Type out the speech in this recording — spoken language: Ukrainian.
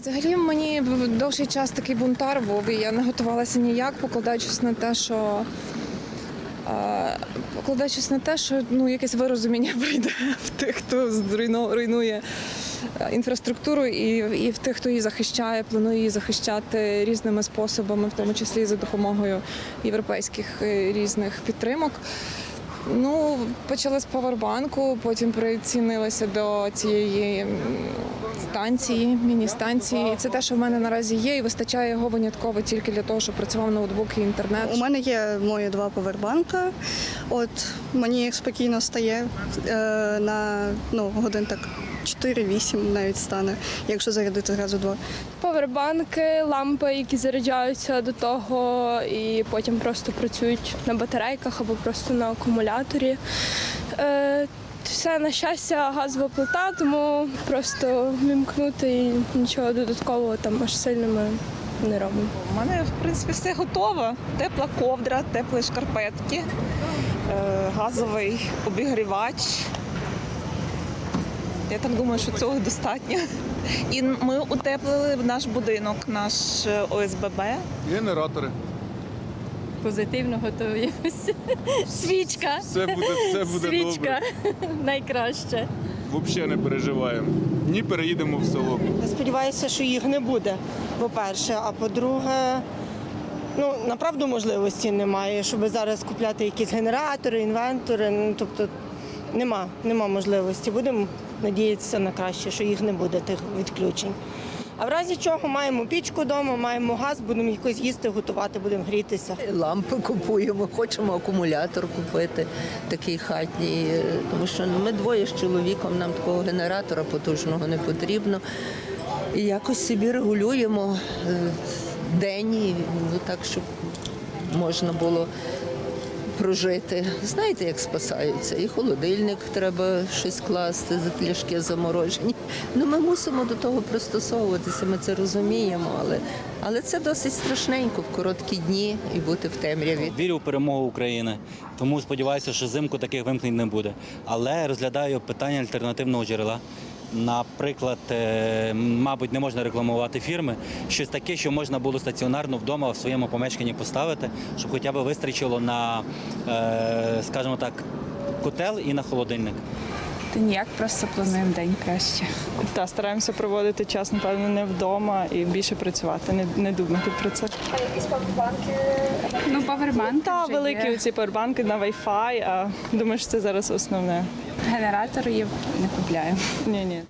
Взагалі мені довший час такий бунтар був, і я не готувалася ніяк, покладаючись на те, що покладаючись на те, що ну якесь вирозуміння прийде в тих, хто руйнує е, інфраструктуру, і, і в тих, хто її захищає, планує її захищати різними способами, в тому числі за допомогою європейських е, різних підтримок. Ну, почали з павербанку, потім прицінилася до цієї станції, міні-станції. І Це те, що в мене наразі є, і вистачає його винятково тільки для того, щоб працював ноутбук і інтернет. У мене є мої два повербанка. От мені спокійно стає е, на ну, годин так 4-8 навіть стане, якщо зарядити зразу два. Повербанки, лампи, які заряджаються до того і потім просто працюють на батарейках або просто на акумуляторі. Е, все на щастя, газова плита, тому просто вімкнути і нічого додаткового там аж сильно ми не робимо. У мене, в принципі, все готово. Тепла ковдра, теплі шкарпетки, е, газовий обігрівач. Я так думаю, що цього достатньо. І ми утеплили наш будинок, наш е, ОСББ. Генератори. Позитивно готуємося. Свічка. Все буде, все буде Свічка добре. найкраще. Взагалі не переживаємо. Ні, переїдемо в село. Я сподіваюся, що їх не буде, по-перше. А по-друге, ну направду можливості немає, щоб зараз купляти якісь генератори, інвентори. Ну тобто нема, нема можливості. Будемо надіятися на краще, що їх не буде, тих відключень. А в разі чого маємо пічку вдома, маємо газ, будемо якось їсти, готувати, будемо грітися. Лампи купуємо, хочемо акумулятор купити такий хатній, тому що ми двоє з чоловіком, нам такого генератора потужного не потрібно. І якось собі регулюємо е, день, ну, так, щоб можна було прожити. Знаєте, як спасаються? І холодильник треба щось класти, пляшки заморожені. Ну, ми мусимо до того пристосовуватися, ми це розуміємо, але, але це досить страшненько в короткі дні і бути в темряві. Вірю в перемогу України, тому сподіваюся, що взимку таких вимкнень не буде. Але розглядаю питання альтернативного джерела. Наприклад, е, мабуть, не можна рекламувати фірми. Щось таке, що можна було стаціонарно вдома в своєму помешканні поставити, щоб хоча б вистачило на, е, скажімо так, котел і на холодильник. Та ніяк, просто плануємо день краще. Та стараємося проводити час, напевно, не вдома і більше працювати, не, не думати про це. А якісь павербанки? Ну, павербанки Та великі оці павербанки на Wi-Fi, а думаю, що це зараз основне. Генератор є, не купляємо. Ні, ні.